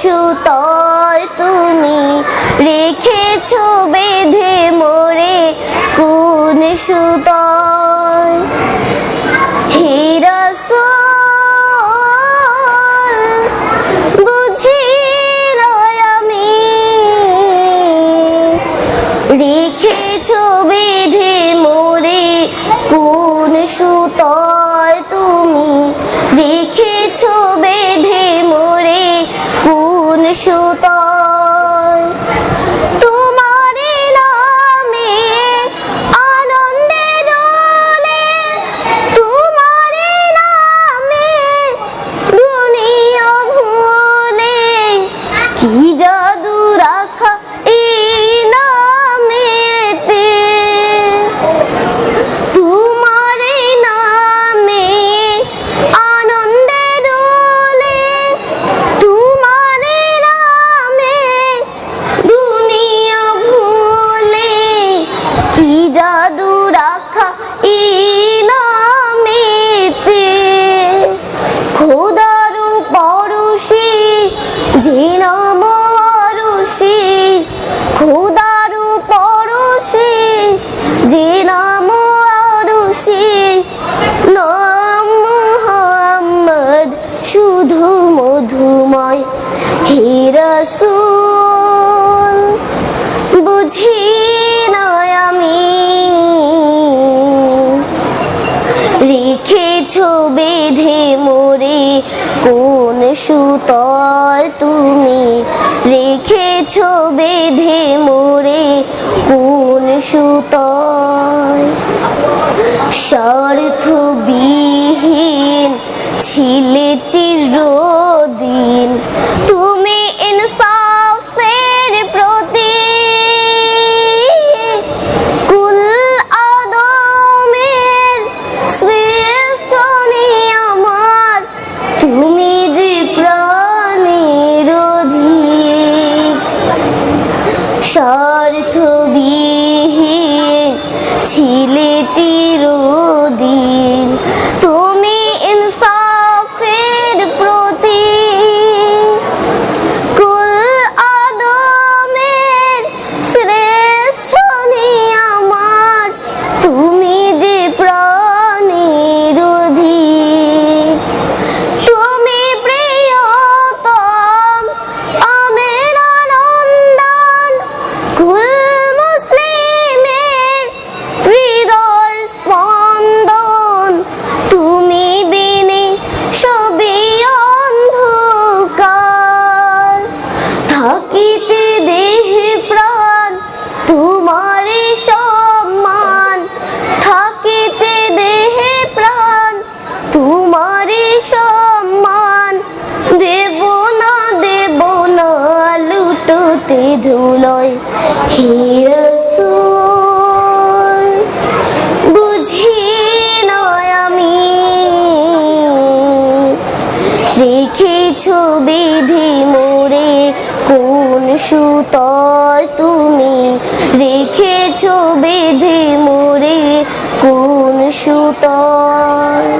সুতয় তুমি? রেখেছ বেঁধে মোরে কোন সুতয় বেঁধে মোরে কোন সুতয় তুমি? রেখেছ বেঁধে মোরে কোন সুতয় রাখা এই নামেতে খোদারু পরশি যে নাম আরশি। খোদারু পরশি যে নাম নাম মোহাম্মদ, শুধু মধুময়। হে বেঁধে মোরে কোন সুতয় তুমি? রেখেছ বেঁধে মোরে কোন সুতয় স্বার্থ তোমারে সম্মান। থাকিতে দেহে প্রাণ তোমারে সম্মান। দেব না দেব না, লুটোতে ধুলয়। হে রসুল, বুঝি নয় আমি। রেখেছ বিধি কোন সুতয় তুমি রেখেছ বেঁধে মোরে কোন সুতয়?